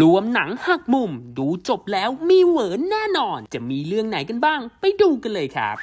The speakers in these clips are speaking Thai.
รวมหนังหักมุม ดูจบแล้วมีเหวอแน่นอน จะมีเรื่องไหนกันบ้าง ไปดูกันเลยครับ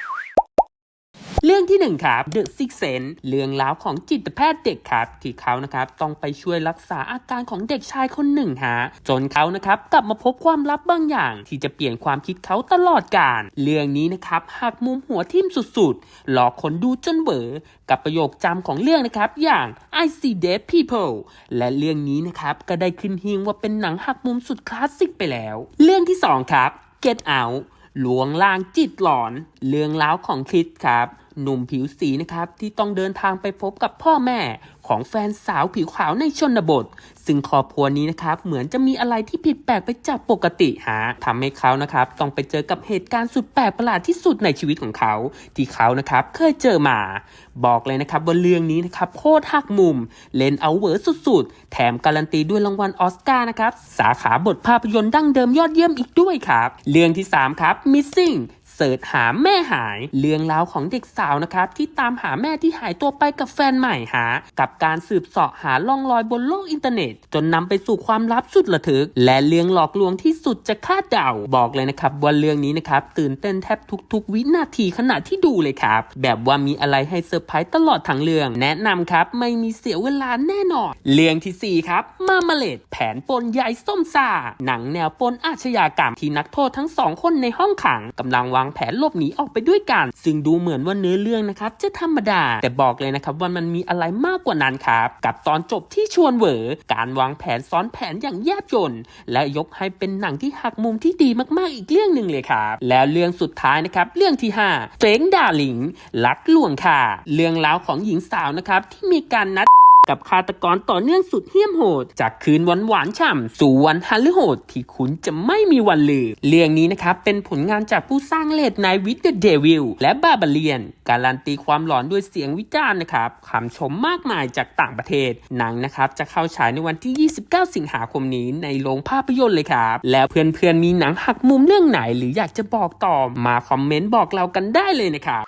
เรื่องที่หนึ่งครับ The Six Sense เรื่องราวของจิตแพทย์เด็กครับ ที่เขานะครับต้องไปช่วยรักษาอาการของเด็กชายคนหนึ่งฮะจนเขานะครับกลับมาพบความลับบางอย่าง ที่จะเปลี่ยนความคิดเขาตลอดกาลเรื่องนี้นะครับหักมุมหัวทิ่มสุดๆ หลอกคนดูจนเบอกับประโยคจำของเรื่องนะครับอย่าง I see dead people และเรื่องนี้นะครับก็ได้ขึ้นหิงว่าเป็นหนังหักมุมสุดคลาสสิกไปแล้ว เรื่องที่สองครับ Get Out ลวงล่างจิตหลอน เรื่องราวของคริสครับ หนุ่มผิวสีนะครับที่ต้องเดินทางไปพบกับพ่อแม่ของแฟนสาวผิวขาวในชนบท ซึ่งครอบครัวนี้นะครับเหมือนจะมีอะไรที่ผิดแปลกไปจากปกติฮะทำให้เขานะครับต้องไปเจอกับเหตุการณ์สุดแปลกประหลาดที่สุดในชีวิตของเขา ที่เขานะครับเคยเจอมา บอกเลยนะครับว่าเรื่องนี้นะครับโคตรหักมุม เลนเอาเวอร์สุดๆ แถมการันตีด้วยรางวัลออสการ์นะครับสาขาบทภาพยนตร์ดั้งเดิมยอดเยี่ยมอีกด้วยครับ เรื่องที่ 3 ครับ Missing เสิร์ชหาแม่หาย เรื่องราวของเด็กสาวนะครับที่ตามหาแม่ที่หายตัวไปกับแฟนใหม่หา กับการสืบเสาะหาล่องรอยบนโลกอินเทอร์เน็ต จนนำไปสู่ความลับสุดระทึก และเรื่องหลอกลวงที่สุดจะคาดเดาบอกเลยนะครับว่าเรื่องนี้นะครับตื่นเต้นแทบทุก ๆ วินาทีขณะที่ดูเลยครับ แบบว่ามีอะไรให้เซอร์ไพรส์ตลอดทั้งเรื่อง แนะนำครับไม่มีเสียเวลาแน่นอน เรื่องทีสี่4ครับมามาเลดแผนปนยายส้มซาหนังแนวปนอาชญากรรมที่นักโทษทั้งสองคนในห้องขังกำลังวางางแผนหลบหนีออกไปด้วยกัน ซึ่งดูเหมือนว่าเนื้อเรื่องนะครับจะธรรมดา แต่บอกเลยนะครับว่ามันมีอะไรมากกว่านั้นครับ กับตอนจบที่ชวนเหวอการวางแผนซ้อนแผนอย่างแยบยลและยกให้เป็นหนังที่หักมุมที่ดีมากๆอีกเรื่องหนึ่งเลยครับ แล้วเรื่องสุดท้ายนะครับเรื่องที่5เฟงดาลิงลักลวงค่ะ เรื่องราวของหญิงสาวนะครับที่มีการนัด กับฆาตกรต่อเนื่องสุดเหี้ยมโหด จากคืนหวันหวานฉ่ำสู่วันฮัลลโหด ที่คุณจะไม่มีวันลืมเรื่องนี้นะครับ เป็นผลงานจากผู้สร้างเลดนายวิดเดเดวิลและบาบาเลียน การันตีความหลอนด้วยเสียงวิจารณ์นะครับคำชมมากมายจากต่างประเทศ หนังนะครับจะเข้าฉายในวันที่ 29 สิงหาคมนี้ในโรงภาพยนตร์เลยครับ แล้วเพื่อนๆมีหนังหักมุมเรื่องไหน หรืออยากจะบอกต่อมาคอมเมนต์บอกเรากันได้เลยนะครับ